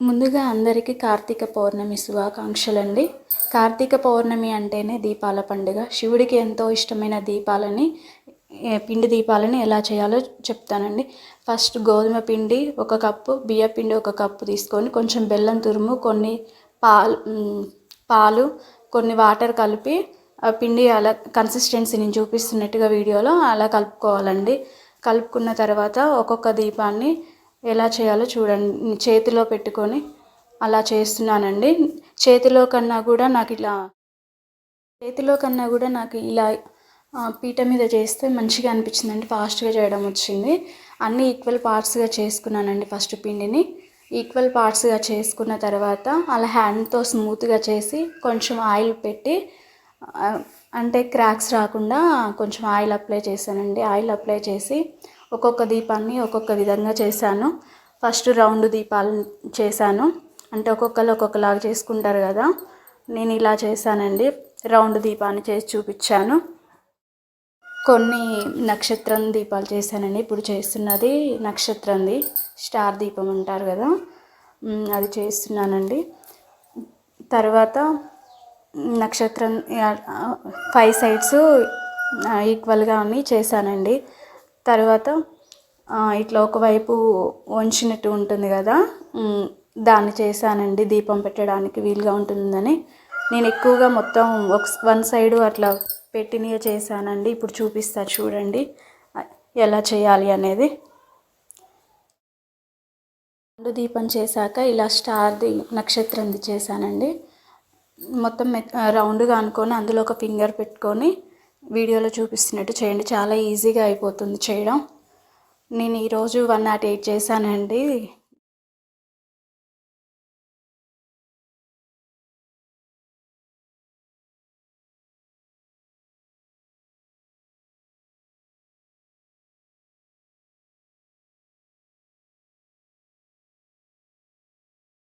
ముందుగా అందరికీ కార్తీక పౌర్ణమి శుభాకాంక్షలండి. కార్తీక పౌర్ణమి అంటేనే దీపాల పండుగ. శివుడికి ఎంతో ఇష్టమైన దీపాలని పిండి దీపాలని ఎలా చేయాలో చెప్తానండి. ఫస్ట్ గోధుమ పిండి ఒక కప్పు బియ్య పిండి ఒక కప్పు తీసుకొని కొంచెం బెల్లం తురుము కొన్ని పాలు పాలు కొన్ని వాటర్ కలిపి ఆ పిండి అలా కన్సిస్టెన్సీ నేను చూపిస్తున్నట్టుగా వీడియోలో అలా కలుపుకోవాలండి. కలుపుకున్న తర్వాత ఒక్కొక్క దీపాన్ని ఎలా చేయాలో చూడండి. చేతిలో పెట్టుకొని అలా చేస్తున్నానండి. చేతిలో కన్నా కూడా నాకు ఇలా చేతిలో కన్నా కూడా నాకు ఇలా పీట మీద చేస్తే మంచిగా అనిపించిందండి. ఫాస్ట్గా చేయడం వచ్చింది. అన్నీ ఈక్వల్ పార్ట్స్గా చేసుకున్నానండి ఫస్ట్ పిండిని. ఈక్వల్ పార్ట్స్గా చేసుకున్న తర్వాత అలా హ్యాండ్తో స్మూత్గా చేసి కొంచెం ఆయిల్ పెట్టి అంటే క్రాక్స్ రాకుండా కొంచెం ఆయిల్ అప్లై చేశానండి. ఆయిల్ అప్లై చేసి ఒక్కొక్క దీపాన్ని ఒక్కొక్క విధంగా చేశాను. ఫస్ట్ రౌండ్ దీపాలు చేశాను. అంటే ఒక్కొక్కరు ఒక్కొక్కలాగా చేసుకుంటారు కదా. నేను ఇలా చేశానండి. రౌండ్ దీపాన్ని చేసి చూపించాను. కొన్ని నక్షత్రం దీపాలు చేశానండి. ఇప్పుడు చేస్తున్నది నక్షత్రంది. స్టార్ దీపం అంటారు కదా. అది చేస్తున్నానండి. తర్వాత నక్షత్రం ఫైవ్ సైడ్స్ ఈక్వల్గా అన్ని చేశానండి. తర్వాత ఇట్లా ఒకవైపు వంచినట్టు ఉంటుంది కదా దాన్ని చేశానండి దీపం పెట్టడానికి వీలుగా ఉంటుందని. నేను ఎక్కువగా మొత్తం ఒక వన్ సైడ్ అట్లా పెట్టినవి చేశానండి. ఇప్పుడు చూపిస్తా చూడండి ఎలా చేయాలి అనేది. రెండు దీపం చేశాక ఇలా స్టార్ది నక్షత్రంది చేశానండి. మొత్తం మె- రౌండ్గా అనుకొని అందులో ఒక ఫింగర్ పెట్టుకొని వీడియోలో చూపిస్తున్నట్టు చేయండి. చాలా ఈజీగా అయిపోతుంది చేయడం. నేను ఈరోజు వన్ నాట్ ఎయిట్ చేశానండి.